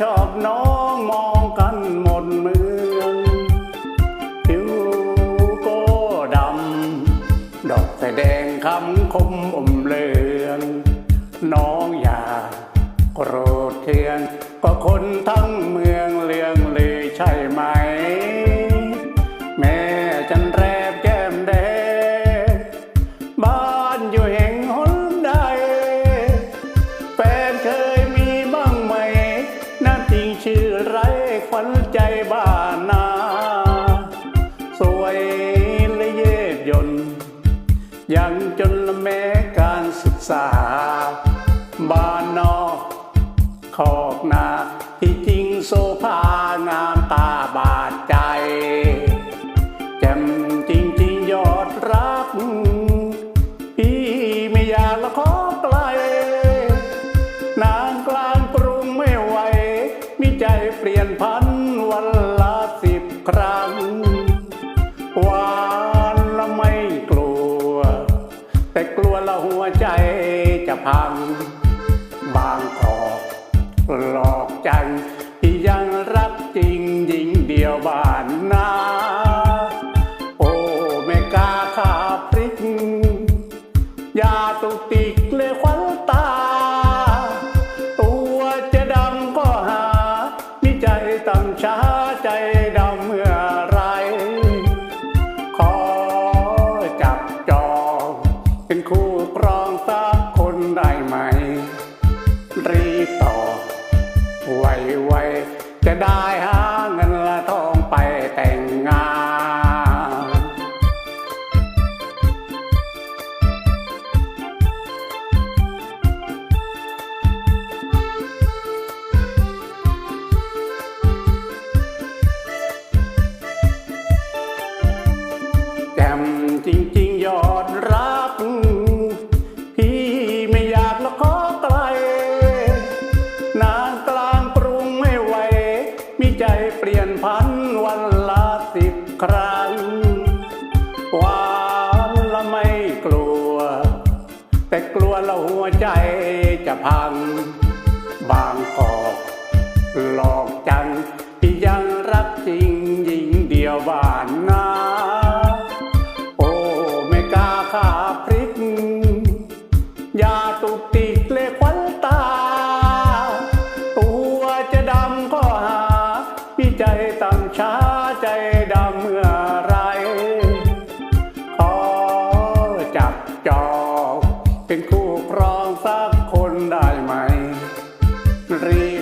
ชอบน้องมองกันหมดเมืองผิวก็ดำ ดอกแสดงคำคมอมเลือง น้องอย่าโกรธเทือนก็คนทั้งเมืองเลือง ขอกนาที่จริงโซภางามตาบาดใจแจ่มจริงๆยอดรัก พี่ไม่อยากละขอไกล นางกลางกรุงไม่ไหวมีใจเปลี่ยนพันวันละสิบครั้งหวานละไม่กลัว แต่กลัวละหัวใจจะพัง หลอกจังยังรักจริงหญิงเดียวบ้านนาโอ้ไม่กล้าขาพริกยาตุกติกเลยควันตา ตัวจะดำก็หามีใจต่ำช้าใจดำเมื่อไร ขอจับจองเป็นคู่ครองสักคนได้ไหม รีบตอบ จะได้หา ครั้งหวานละไม่กลัว แต่กลัวละหัวใจจะพัง บางกอกหลอกจังที่ยังรักจริงหญิงเดียวบ้าน ได้ไหมรีบ